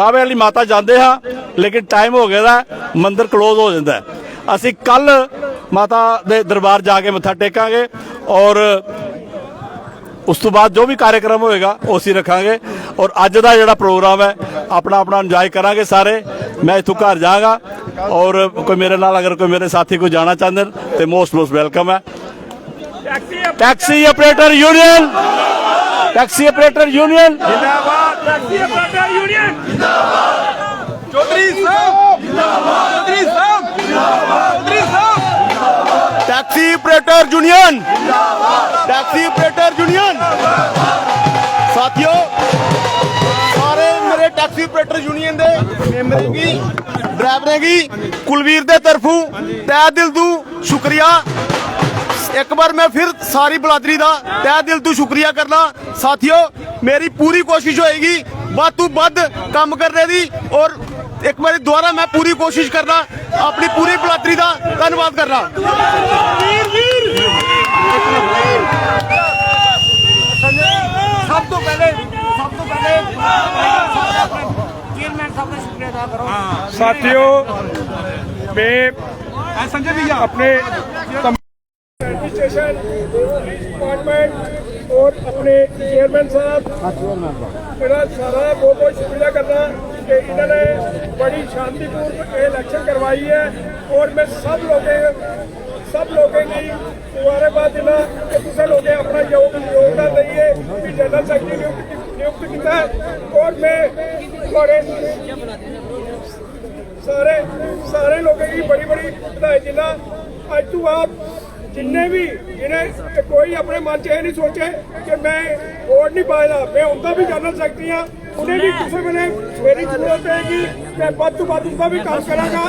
ਬਾਵੇ ਵਾਲੀ ਮਾਤਾ ਜਾਂਦੇ ਹਾਂ ਲੇਕਿਨ ਟਾਈਮ ਹੋ ਗਿਆ ਦਾ ਮੰਦਿਰ ਕਲੋਜ਼ ਹੋ ਜਾਂਦਾ। ਅਸੀਂ ਕੱਲ ਮਾਤਾ ਦੇ ਦਰਬਾਰ ਜਾ ਕੇ ਮੱਥਾ ਟੇਕਾਂਗੇ ਔਰ ਉਸ ਤੋਂ ਬਾਅਦ ਜੋ ਵੀ ਕਾਰਜਕ੍ਰਮ ਹੋਏਗਾ ਉਹ ਅਸੀਂ ਰੱਖਾਂਗੇ। ਔਰ ਅੱਜ ਦਾ ਜਿਹੜਾ ਪ੍ਰੋਗਰਾਮ ਹੈ ਆਪਣਾ ਆਪਣਾ ਇੰਜੋਏ ਕਰਾਂਗੇ ਸਾਰੇ। ਮੈਂ ਇੱਥੋਂ ਘਰ ਜਾਵਾਂਗਾ ਔਰ ਕੋਈ ਮੇਰੇ ਨਾਲ ਅਗਰ ਕੋਈ ਮੇਰੇ ਸਾਥੀ ਕੋਈ ਜਾਣਾ ਚਾਹੁੰਦੇ ਤੇ ਮੋਸਟ ਮੋਸਟ ਵੈਲਕਮ ਹੈ। Taxi operator union taxi operator union ਜਿੰਦਾਬਾਦ ਟੈਕਸੀ ਆਪਰੇਟਰ ਯੂਨੀਅਨ ਜਿੰਦਾਬਾਦ ਚੌਧਰੀ ਸਾਹਿਬ ਜਿੰਦਾਬਾਦ Chaudhary Sahib Chaudhary Sahib taxi operator union ਜਿੰਦਾਬਾਦ ਟੈਕਸੀ ਆਪਰੇਟਰ ਯੂਨੀਅਨ ਸਾਥੀਓ ਸਾਰੇ ਮੇਰੇ ਟੈਕਸੀ ਆਪਰੇਟਰ ਯੂਨੀਅਨ ਦੇ ਮੈਂਬਰਾਂ ਕੀ ਡਰਾਈਵਰਾਂ ਕੀ ਕੁਲਵੀਰ ਦੇ ਤਰਫੋਂ ਤਹਿ ਦਿਲ ਤੋਂ ਸ਼ੁਕਰੀਆ ਇੱਕ ਵਾਰ ਮੈਂ ਫਿਰ ਸਾਰੀ ਬਲਾਦਰੀ ਦਾ ਤਹਿ ਦਿਲ ਤੋਂ ਸ਼ੁਕਰੀਆ ਕਰਦਾ। ਸਾਥੀਓ ਮੇਰੀ ਪੂਰੀ ਕੋਸ਼ਿਸ਼ ਹੋਏਗੀ ਵੱਧ ਤੋਂ ਵੱਧ ਕੰਮ ਕਰਨੇ ਦੀ ਔਰ ਇੱਕ ਵਾਰੀ ਦੁਬਾਰਾ ਮੈਂ ਪੂਰੀ ਕੋਸ਼ਿਸ਼ ਕਰਨਾ ਆਪਣੀ ਪੂਰੀ ਬਲਾਦਰੀ ਦਾ ਧੰਨਵਾਦ ਕਰਨਾ ਸਭ ਮੈਂ ਸੰਜੇ ਵੀ ਆਪਣੇ डिपार्टमेंट और अपने चेयरमैन साहब मेरा सारा बहुत बहुत शुक्रिया करना कि इन्होंने बड़ी शांतिपूर्वक इलेक्शन करवाई है और मैं सब लोगों सब लोगों की मुबारकबाद देना कि तुम लोगों अपना योगदान दीजिए कि जनरल सेक्रेटरी नियुक्त किया और मैं थोड़े सारे सारे लोगों की बड़ी बड़ी बधाई देना अज तो आप ਜਿੰਨੇ ਵੀ ਜਿਹਨੇ ਕੋਈ ਆਪਣੇ ਮਨ 'ਚ ਇਹ ਨਹੀਂ ਸੋਚੇ ਕਿ ਮੈਂ ਵੋਟ ਨਹੀਂ ਪਾਏਗਾ, ਮੈਂ ਹੁੰਦਾ ਵੀ ਜਨਰਲ ਸੈਕਟਰੀ ਹਾਂ, ਉਹਨੇ ਵੀ ਕਿਸੇ ਵੇਲੇ ਮੇਰੀ ਜ਼ਰੂਰਤ ਹੈਗੀ, ਮੈਂ ਵੱਧ ਤੋਂ ਵੱਧ ਉਸਦਾ ਵੀ ਕੰਮ ਕਰਾਂਗਾ।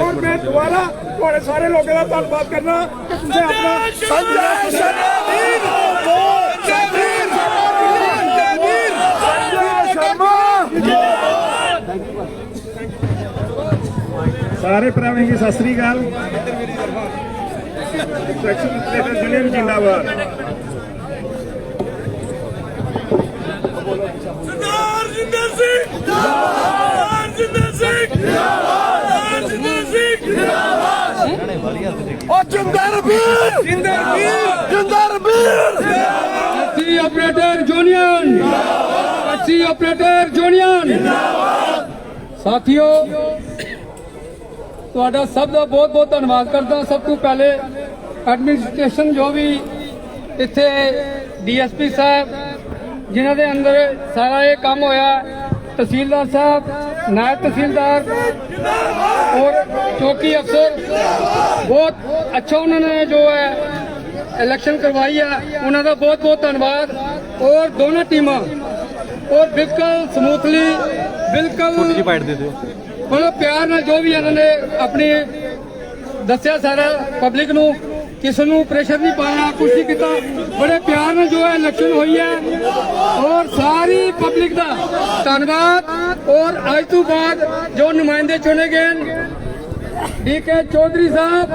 ਔਰ ਮੈਂ ਦੁਬਾਰਾ ਤੁਹਾਡੇ ਸਾਰੇ ਲੋਕਾਂ ਦਾ ਧੰਨਵਾਦ ਕਰਨਾ ਕਿ ਤੁਸੀਂ ਆਪਣਾ ਸੰਜੇ ਸਾਰੇ ਭਰਾਵਾਂ ਦੀ ਸਤਿ ਸ੍ਰੀ ਅਕਾਲ। ਸੈਕਸ਼ਨ ਪਲੇਟਰ ਯੂਨੀਅਨ ਜਿੰਦਾਬਾਦ ਸਰਦਾਰ ਜਿੰਦਰ ਸਿੰਘ ਜਿੰਦਾਬਾਦ ਜਿੰਦਰ ਸਿੰਘ ਜਿੰਦਾਬਾਦ ਜਿੰਦਰ ਸਿੰਘ ਜਿੰਦਾਬਾਦ ਉਹ ਜਿੰਦਰ ਵੀਰ ਜਿੰਦਰ ਵੀਰ ਜਿੰਦਰ ਵੀਰ taxi operator union. Taxi operator union. ਸਾਥੀਓ ਤੁਹਾਡਾ ਸਭ ਦਾ ਬਹੁਤ ਬਹੁਤ ਧੰਨਵਾਦ ਕਰਦਾ। ਸਭ ਤੋਂ ਪਹਿਲੇ ਐਡਮਿਨਿਸਟ੍ਰੇਸ਼ਨ ਜੋ ਵੀ ਇੱਥੇ ਡੀਐਸਪੀ ਸਾਹਿਬ, ਜਿਨ੍ਹਾਂ ਦੇ ਅੰਦਰ ਸਾਰਾ ਇਹ ਕੰਮ ਹੋਇਆ, ਤਹਿਸੀਲਦਾਰ ਸਾਹਿਬ, ਨਾਇਬ ਤਹਿਸੀਲਦਾਰ ਔਰ ਚੌਕੀ ਅਫਸਰ, ਬਹੁਤ ਅੱਛਾ ਉਹਨਾਂ ਨੇ ਜੋ ਹੈ ਇਲੈਕਸ਼ਨ ਕਰਵਾਈ ਹੈ ਉਹਨਾਂ ਦਾ ਬਹੁਤ ਬਹੁਤ ਧੰਨਵਾਦ ਔਰ ਦੋਨੋਂ ਟੀਮਾਂ ਔਰ ਬਿਲਕੁਲ ਸਮੂਥਲੀ ਬਿਲਕੁਲ ਛੋਟੀ ਜਿਹੀ ਬਾਈਟ ਦੇ ਦਿਓ। ਬੜਾ ਪਿਆਰ ਨਾਲ ਜੋ ਵੀ ਇਹਨਾਂ ਨੇ ਆਪਣੀ ਦੱਸਿਆ ਸਾਰਾ ਪਬਲਿਕ ਨੂੰ, ਕਿਸੇ ਨੂੰ ਪ੍ਰੈਸ਼ਰ ਨਹੀਂ ਪਾਇਆ ਕੁਛ ਨਹੀਂ ਕੀਤਾ। ਬੜੇ ਪਿਆਰ ਨਾਲ ਜੋ ਹੈ ਇਲੈਕਸ਼ਨ ਹੋਈ ਹੈ, ਔਰ ਸਾਰੀ ਪਬਲਿਕ ਦਾ ਧੰਨਵਾਦ। ਔਰ ਅੱਜ ਤੋਂ ਬਾਅਦ ਜੋ ਨੁਮਾਇੰਦੇ ਚੁਣੇ ਗਏ ਨੇ ਡੀਕੇ ਚੌਧਰੀ ਸਾਹਿਬ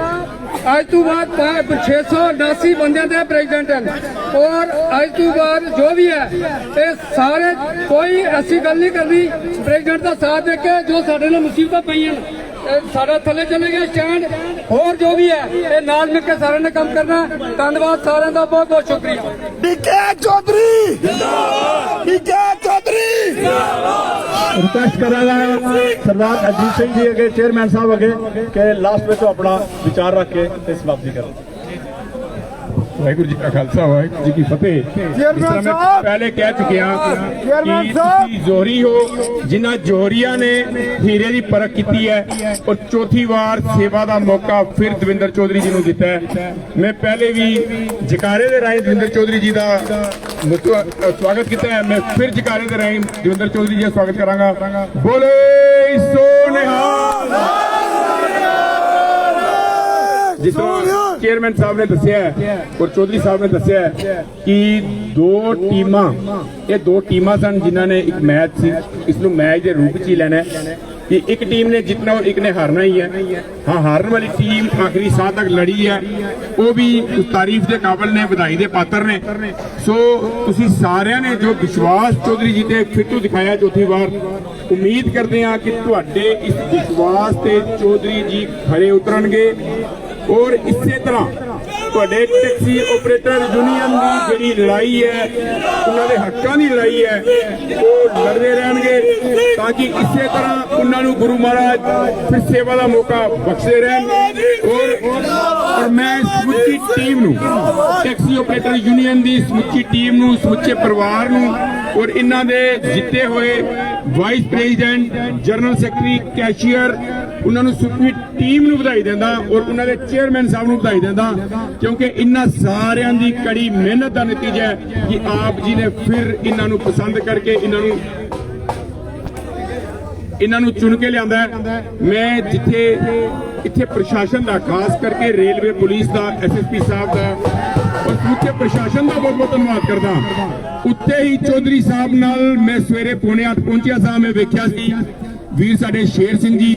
ਅੱਜ ਤੋਂ ਬਾਅਦ ਪਾ- 689 ਬੰਦਿਆਂ ਦੇ ਪ੍ਰੈਜ਼ੀਡੈਂਟ ਹਨ ਔਰ ਅੱਜ ਤੋਂ ਬਾਅਦ ਜੋ ਵੀ ਹੈ ਇਹ ਸਾਰੇ ਕੋਈ ਐਸੀ ਗੱਲ ਨਹੀਂ ਕਰਨੀ। ਪ੍ਰੈਜ਼ੀਡੈਂਟ ਦਾ ਸਾਥ ਦੇ ਕੇ ਜੋ ਸਾਡੇ ਨਾਲ ਮੁਸੀਬਤਾਂ ਪਈਆਂ ਨੇ, ਸਾਡਾ ਥੱਲੇ ਚਲੇ ਗਿਆ ਸਟੈਂਡ ਹੋਰ ਜੋ ਵੀ ਹੈ ਇਹ ਨਾਲ ਮਿਲ ਕੇ ਸਾਰਿਆਂ ਨੇ ਕੰਮ ਕਰਨਾ। ਧੰਨਵਾਦ ਸਾਰਿਆਂ ਦਾ ਬਹੁਤ ਬਹੁਤ ਸ਼ੁਕਰੀਆ। ਡੀਕੇ ਚੌਧਰੀ! ਜਿੰਦਾਬਾਦ ਡੀਕੇ ਚੌਧਰੀ! ਰਿਕਵੈਸਟ ਕਰਾਂਗਾ ਸਰਦਾਰ ਅਜੀਤ ਸਿੰਘ ਜੀ ਅਗੇ ਚੇਅਰਮੈਨ ਸਾਹਿਬ ਅਗੇ ਕਿ ਲਾਸਟ ਵਿੱਚ ਆਪਣਾ ਵਿਚਾਰ ਰੱਖ ਕੇ ਤੇ ਸਮਾਪਤੀ ਕਰਨ ਵਾਹਿਗੁਰੂ ਜੀ ਕਾ ਖਾਲਸਾ ਵਾਹਿਗੁਰੂ ਜੀ ਕੀ ਫਤਿਹ। ਚੇਅਰਮੈਨ ਸਾਹਿਬ! ਪਹਿਲੇ ਕਹਿ ਚੁੱਕਿਆ ਕਿ ਤੁਸੀਂ ਜੋਹਰੀ ਹੋ ਜਿਨ੍ਹਾਂ ਜੋਹਰੀਆਂ ਨੇ ਹੀਰੇ ਦੀ ਪਰਖ ਕੀਤੀ ਹੈ ਔਰ ਚੌਥੀ ਵਾਰ ਸੇਵਾ ਦਾ ਮੌਕਾ ਫਿਰ ਦਵਿੰਦਰ ਚੌਧਰੀ ਜੀ ਨੂੰ ਦਿੱਤਾ ਹੈ। ਮੈਂ ਪਹਿਲੇ ਵੀ ਜਕਾਰੇ ਦੇ ਰਾਹੀਂ ਦਵਿੰਦਰ ਚੌਧਰੀ ਜੀ ਦਾ ਸਵਾਗਤ ਕੀਤਾ ਹੈ। ਮੈਂ ਫਿਰ ਜਕਾਰੇ ਦੇ ਰਾਹੀਂ ਦਵਿੰਦਰ ਚੌਧਰੀ ਜੀ ਦਾ ਸਵਾਗਤ ਕਰਾਂਗਾ। ਬੋਲੇ ਸੋ ਨਿਹਾਲ! ਜਿਸ ਤਰ੍ਹਾਂ ਚੇਅਰਮੈਨ ਸਾਹਿਬ ਨੇ ਦੱਸਿਆ ਹੈ ਔਰ ਚੌਧਰੀ ਸਾਹਿਬ ਨੇ ਦੱਸਿਆ ਹੈ ਕਿ ਦੋ ਟੀਮਾਂ ਇਹ ਦੋ ਟੀਮਾਂ ਸਨ ਜਿਨ੍ਹਾਂ ਨੇ ਇੱਕ ਮੈਚ ਸੀ ਇਸ ਨੂੰ ਮੈਚ ਦੇ ਰੂਪ 'ਚ ਹੀ ਲੈਣਾ ਹੈ। ਕਿ ਇੱਕ ਟੀਮ ਨੇ ਜਿੱਤਣਾ ਔਰ ਇੱਕ ਨੇ ਹਾਰਨਾ ਹੀ ਹੈ। ਹਾਂ ਹਾਰਨ ਵਾਲੀ ਟੀਮ ਆਖਰੀ ਸਾਹ ਤੱਕ ਲੜੀ ਹੈ। ਉਹ ਵੀ ਤਾਰੀਫ ਦੇ ਕਾਬਲ ਨੇ ਵਧਾਈ ਦੇ ਪਾਤਰ ਨੇ। ਸੋ ਤੁਸੀਂ ਸਾਰਿਆਂ ਨੇ ਜੋ ਵਿਸ਼ਵਾਸ ਚੌਧਰੀ ਜੀ ਤੇ ਫਿੱਟੂ ਦਿਖਾਇਆ ਚੌਥੀ ਵਾਰ ਉਮੀਦ ਕਰਦੇ ਹਾਂ ਕਿ ਤੁਹਾਡੇ ਇਸ ਵਿਸ਼ਵਾਸ ਤੇ ਚੌਧਰੀ ਜੀ ਖਰੇ ਉਤਰਨਗੇ। ਔਰ ਇਸੇ ਤਰ੍ਹਾਂ ਤੁਹਾਡੇ ਟੈਕਸੀ ਆਪਰੇਟਰ ਯੂਨੀਅਨ ਦੀ ਜਿਹੜੀ ਲੜਾਈ ਹੈ, ਉਹਨਾਂ ਦੇ ਹੱਕਾਂ ਦੀ ਲੜਾਈ ਹੈ, ਉਹ ਲੜਦੇ ਰਹਿਣਗੇ ਤਾਂ ਕਿ ਇਸੇ ਤਰ੍ਹਾਂ ਉਹਨਾਂ ਨੂੰ ਗੁਰੂ ਮਹਾਰਾਜ ਫਿਰ ਸੇਵਾ ਦਾ ਮੌਕਾ ਬਖਸ਼ਦੇ ਰਹਿਣ। ਔਰ ਔਰ ਮੈਂ ਸਮੁੱਚੀ ਟੀਮ ਨੂੰ, ਟੈਕਸੀ ਆਪਰੇਟਰ ਯੂਨੀਅਨ ਦੀ ਸਮੁੱਚੀ ਟੀਮ ਨੂੰ, ਸਮੁੱਚੇ ਪਰਿਵਾਰ ਨੂੰ ਔਰ ਇਹਨਾਂ ਦੇ ਜਿੱਤੇ ਹੋਏ vice president, general secretary, cashier ਉਹਨਾਂ ਨੂੰ ਸੁਪਰੀ ਟੀਮ ਨੂੰ ਵਧਾਈ ਦਿੰਦਾ ਔਰ ਉਹਨਾਂ ਦੇ ਚੇਅਰਮੈਨ ਸਾਹਿਬ ਨੂੰ ਵਧਾਈ ਦਿੰਦਾ, ਕਿਉਂਕਿ ਇਹਨਾਂ ਸਾਰਿਆਂ ਦੀ ਕੜੀ ਮਿਹਨਤ ਦਾ ਨਤੀਜਾ ਹੈ ਕਿ ਆਪ ਜੀ ਨੇ ਫਿਰ ਇਹਨਾਂ ਨੂੰ ਪਸੰਦ ਕਰਕੇ ਇਹਨਾਂ ਨੂੰ ਇਹਨਾਂ ਨੂੰ ਚੁਣ ਕੇ ਲਿਆਂਦਾ ਮੈਂ ਜਿੱਥੇ ਇੱਥੇ ਪ੍ਰਸ਼ਾਸਨ ਦਾ, ਖਾਸ ਕਰਕੇ ਰੇਲਵੇ ਪੁਲਿਸ ਦਾ ਐਸਐਸਪੀ ਸਾਹਿਬ ਦਾ, ਔਰ ਸਮੁੱਚੇ ਪ੍ਰਸ਼ਾਸਨ ਦਾ ਬਹੁਤ ਬਹੁਤ ਧੰਨਵਾਦ ਕਰਦਾ ਉੱਤੇ ਹੀ ਚੌਧਰੀ ਸਾਹਿਬ ਨਾਲ ਮੈਂ ਸਵੇਰੇ ਪੌਣੇ ਅੱਠ ਪਹੁੰਚਿਆ ਸਾਂ, ਮੈਂ ਵੇਖਿਆ ਸੀ ਵੀਰ, ਸਾਡੇ ਸ਼ੇਰ ਸਿੰਘ ਜੀ,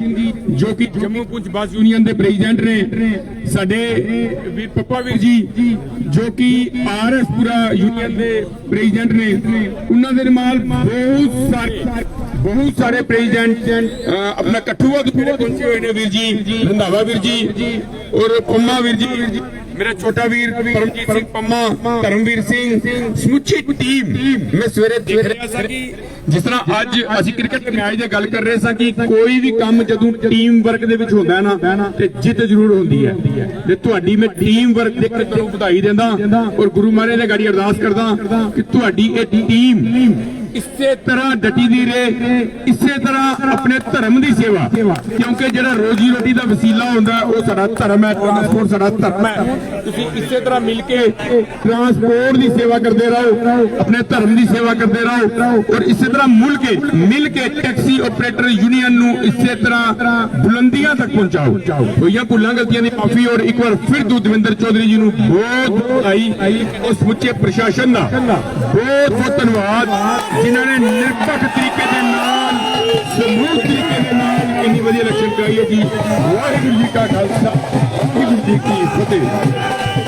ਜੋ ਕਿ ਜੰਮੂ ਪੁੰਛ ਬੱਸ ਯੂਨੀਅਨ ਦੇ ਪ੍ਰੈਜ਼ੀਡੈਂਟ ਨੇ, ਸਾਡੇ ਵੀਰ ਪੱਪਾ ਵੀਰ ਜੀ, ਜੋ ਕਿ ਆਰਐਸ ਯੂਨੀਅਨ ਦੇ ਪ੍ਰੈਜ਼ੀਡੈਂਟ ਨੇ, ਉਹਨਾਂ ਦੇ ਨਾਲ ਬਹੁਤ ਸਾਰੇ ਬਹੁਤ ਸਾਰੇ ਪ੍ਰੈਜ਼ੀਡੈਂਟ ਆਪਣਾ ਕਠੂਆ ਤੋਂ ਪਹੁੰਚੇ ਹੋਏ ਨੇ ਵੀਰ ਜੀ, ਰੰਧਾਵਾ ਵੀਰ ਜੀ ਔਰ ਪੰਮਾ ਵੀਰ ਜੀ। ਮੇਰਾ ਛੋਟਾ ਵੀਰ ਪਰਮਜੀਤ ਸਿੰਘ ਪੰਮਾ, ਧਰਮਵੀਰ ਸਿੰਘ, ਸਮੁੱਚੀ ਟੀਮ, ਮੈਂ ਸਵੇਰੇ ਦੇਖ ਰਿਹਾ ਸਾਂ। ਜਿਸ ਤਰ੍ਹਾਂ ਅੱਜ ਅਸੀਂ ਕ੍ਰਿਕਟ ਦੇ ਮੈਚ ਦੀ ਗੱਲ ਕਰ ਰਹੇ ਸਾਂ ਕਿ ਕੋਈ ਵੀ ਕੰਮ ਜਦੋਂ ਟੀਮ ਵਰਕ ਦੇ ਵਿੱਚ ਹੁੰਦਾ ਨਾ, ਤੇ ਜਿੱਤ ਜ਼ਰੂਰ ਹੁੰਦੀ ਹੈ। ਤੇ ਤੁਹਾਡੀ ਮੈਂ ਟੀਮ ਵਰਕ ਦੇ ਕੇ ਵਧਾਈ ਦਿੰਦਾ ਔਰ ਗੁਰੂ ਮਹਾਰਾਜ ਦੇ ਗਾੜੀ ਅਰਦਾਸ ਕਰਦਾ ਕਿ ਤੁਹਾਡੀ ਇਹ ਟੀਮ ਇਸੇ ਤਰ੍ਹਾਂ ਡਟੀ ਦੀ ਰਹੇ ਇਸੇ ਤਰ੍ਹਾਂ ਆਪਣੇ ਧਰਮ ਦੀ ਸੇਵਾ। ਕਿਉਂਕਿ ਜਿਹੜਾ ਰੋਜੀ ਰੋਟੀ ਦਾ ਵਸੀਲਾ ਹੁੰਦਾ, ਉਹ ਸਾਡਾ ਧਰਮ ਹੈ ਟਰਾਂਸਪੋਰਟ ਸਾਡਾ ਧਰਮ ਹੈ। ਤੁਸੀਂ ਇਸੇ ਤਰ੍ਹਾਂ ਮਿਲ ਕੇ ਟਰਾਂਸਪੋਰਟ ਦੀ ਸੇਵਾ ਕਰਦੇ ਰਹੋ, ਆਪਣੇ ਧਰਮ ਦੀ ਸੇਵਾ ਕਰਦੇ ਰਹੋ। ਔਰ ਇਸੇ ਤਰ੍ਹਾਂ ਮੁਲ ਕੇ, ਮਿਲ ਕੇ ਟੈਕਸੀ ਆਪਰੇਟਰ ਯੂਨੀਅਨ ਨੂੰ ਇਸੇ ਤਰ੍ਹਾਂ ਬੁਲੰਦੀਆਂ ਤੱਕ ਪਹੁੰਚਾਓ। ਹੋਈਆਂ ਭੁੱਲਾਂ ਗਲਤੀਆਂ ਦੀ ਮਾਫੀ, ਔਰ ਇੱਕ ਵਾਰ ਫਿਰ ਤੋਂ ਦਵਿੰਦਰ ਚੌਧਰੀ ਜੀ ਨੂੰ ਬਹੁਤ ਵਧਾਈ ਔਰ ਸਮੁੱਚੇ ਪ੍ਰਸ਼ਾਸਨ ਦਾ। ਬਹੁਤ ਬਹੁਤ ਧੰਨਵਾਦ। ਜਿਨ੍ਹਾਂ ਨੇ ਨਿਰਪੱਖ ਤਰੀਕੇ ਦੇ ਨਾਲ, ਸਮੂਹ ਤਰੀਕੇ ਦੇ ਨਾਲ ਇੰਨੀ ਵਧੀਆ ਇਲੈਕਸ਼ਨ ਕਰਾਈ ਹੈ ਜੀ ਵਾਹਿਗੁਰੂ ਜੀ ਕਾ ਖਾਲਸਾ, ਵਾਹਿਗੁਰੂ ਜੀ ਕੀ ਫਤਿਹ।